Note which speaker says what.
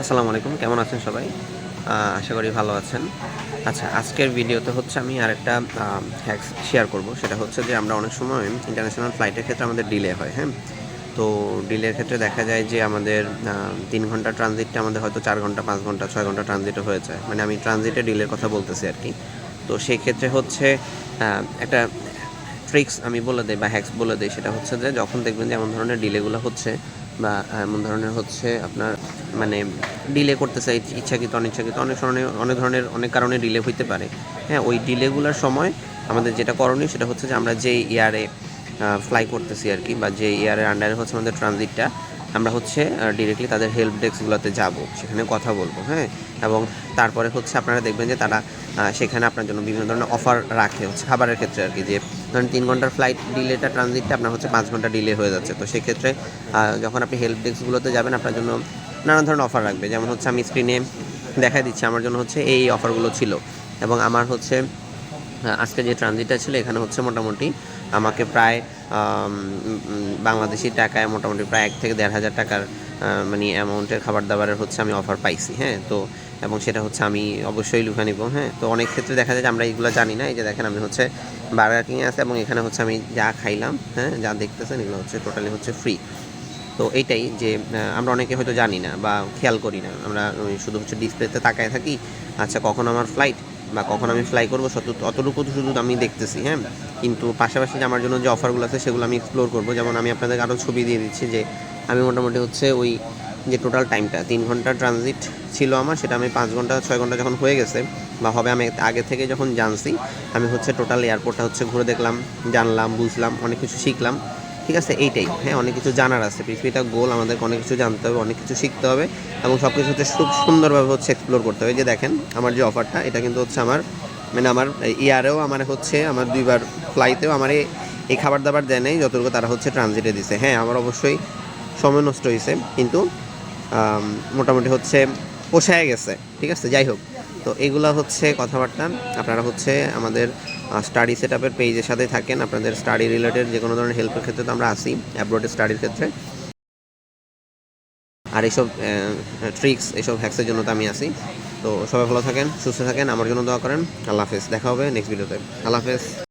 Speaker 1: আসসালামু আলাইকুম, কেমন আছেন সবাই? আশা করি ভালো আছেন। আচ্ছা আজকের ভিডিওতে হচ্ছে আমি আরেকটা হ্যাক্স শেয়ার করব। সেটা হচ্ছে যে আমরা অনেক সময় ইন্টারন্যাশনাল ফ্লাইটের ক্ষেত্রে আমাদের ডিলে হয় হ্যাঁ? তো ডিলের ক্ষেত্রে দেখা যায় যে আমাদের তিন ঘণ্টা ট্রানজিটটা আমাদের হয়তো চার ঘণ্টা, পাঁচ ঘণ্টা, ছয় ঘণ্টা ট্রানজিটও হয়ে যায়। মানে আমি ট্রানজিটে ডিলের কথা বলতেছি আর কি। তো সেই ক্ষেত্রে হচ্ছে একটা ট্রিক্স আমি বলে দিই বা হ্যাক্স বলে দিই। সেটা হচ্ছে যে যখন দেখবেন যে এমন ধরনের ডিলেগুলো হচ্ছে বা এমন ধরনের হচ্ছে আপনার মানে ডিলে করতে চাই, ইচ্ছাকৃত, অনিচ্ছাকৃত, অনেক ধরনের অনেক ধরনের, অনেক কারণে ডিলে হইতে পারে। হ্যাঁ ওই ডিলেগুলোর সময় আমাদের যেটা করণীয় সেটা হচ্ছে যে আমরা যে ইয়ারে ফ্লাই করতেছি আর কি বা যে ইয়ারের আন্ডারে হচ্ছে আমাদের ট্রানজিটটা আমরা হচ্ছে ডিরেক্টলি তাদের হেল্প ডেস্কগুলোতে যাব, সেখানে কথা বলব হ্যাঁ? এবং তারপরে হচ্ছে আপনারা দেখবেন যে তারা সেখানে আপনার জন্য বিভিন্ন ধরনের অফার রাখে, হচ্ছে খাবারের ক্ষেত্রে আর কি, যে ধরেন তিন ঘণ্টার ফ্লাইট ডিলেটা ট্রানজিটটা আপনার হচ্ছে পাঁচ ঘণ্টা ডিলে হয়ে যাচ্ছে। তো সেক্ষেত্রে যখন আপনি হেল্প ডেস্কগুলোতে যাবেন, আপনার জন্য নানান ধরনের অফার রাখবে। যেমন হচ্ছে আমি স্ক্রিনে দেখা দিচ্ছি, আমার জন্য হচ্ছে এই অফারগুলো ছিল। এবং আমার হচ্ছে আজকে যে ট্রানজিটটা ছিল, এখানে হচ্ছে মোটামুটি আমাকে প্রায় বাংলাদেশি টাকায় মোটামুটি প্রায় এক থেকে দেড় হাজার টাকার মানে অ্যামাউন্টের খাবার দাবারের হচ্ছে আমি অফার পাইছি হ্যাঁ? তো, এবং সেটা হচ্ছে আমি অবশ্যই লুফে নিব হ্যাঁ? তো অনেক ক্ষেত্রে দেখা যায় যে আমরা এইগুলো জানি না। এই যে দেখেন আমি হচ্ছে বার্গার কিনে আছে এবং এখানে হচ্ছে আমি যা খাইলাম হ্যাঁ? যা দেখতেছেন এগুলো হচ্ছে টোটালি হচ্ছে ফ্রি তো এইটাই যে আমরা অনেকে হয়তো জানি না বা খেয়াল করি না। আমরা শুধু হচ্ছে ডিসপ্লেতে তাকায় থাকি আচ্ছা কখন আমার ফ্লাইট বা কখন আমি ফ্লাই করব অতটুকু তো শুধু আমি দেখতেছি হ্যাঁ? কিন্তু পাশাপাশি যে আমার জন্য যে অফারগুলো আছে, সেগুলো আমি এক্সপ্লোর করব। যেমন আমি আপনাদের আরও ছবি দিয়ে দিচ্ছি যে, আমি মোটামুটি হচ্ছে ওই যে টোটাল টাইমটা তিন ঘণ্টা ট্রানজিট ছিল আমার, সেটা আমি পাঁচ ঘণ্টা, ছয় ঘণ্টা যখন হয়ে গেছে, বা হবে আমি আগে থেকে যখন জানছি, আমি হচ্ছে টোটাল এয়ারপোর্টটা হচ্ছে ঘুরে দেখলাম, জানলাম, বুঝলাম, অনেক কিছু শিখলাম। ঠিক আছে, এইটাই। হ্যাঁ অনেক কিছু জানার আছে। পৃথিবীটা গোল, আমাদেরকে অনেক কিছু জানতে হবে, অনেক কিছু শিখতে হবে এবং সব কিছু হচ্ছে খুব সুন্দরভাবে হচ্ছে এক্সপ্লোর করতে হবে। যে দেখেন, আমার যে অফারটা এটা কিন্তু হচ্ছে আমার মানে আমার ইয়ারেও আমার হচ্ছে, আমার দুইবার ফ্লাইতেও আমার এই- খাবার দাবার দেয় নেই, যতটুকু তারা হচ্ছে ট্রানজিটে দিছে। হ্যাঁ আমার অবশ্যই সময় নষ্ট হয়েছে কিন্তু মোটামুটি হচ্ছে পোষায় গেছে, ঠিক আছে? যাই হোক। তো এগুলো হচ্ছে কথাবার্তা। আপনারা হচ্ছে আমাদের স্টাডি সেট আপের পেজের সাথে থাকেন। আপনাদের স্টাডি রিলেটেড যে কোনো ধরনের হেল্পের ক্ষেত্রে তো আমরা আসি অ্যাব্রোডের স্টাডির ক্ষেত্রে। আর এইসব ট্রিক্স এইসব হ্যাক্সের জন্য তো আমি আসি তো সবাই ভালো থাকেন, সুস্থ থাকেন, আমার জন্য দোয়া করেন। আল্লাহ হাফেজ, দেখা হবে নেক্সট ভিডিওতে আল্লাহ হাফেজ।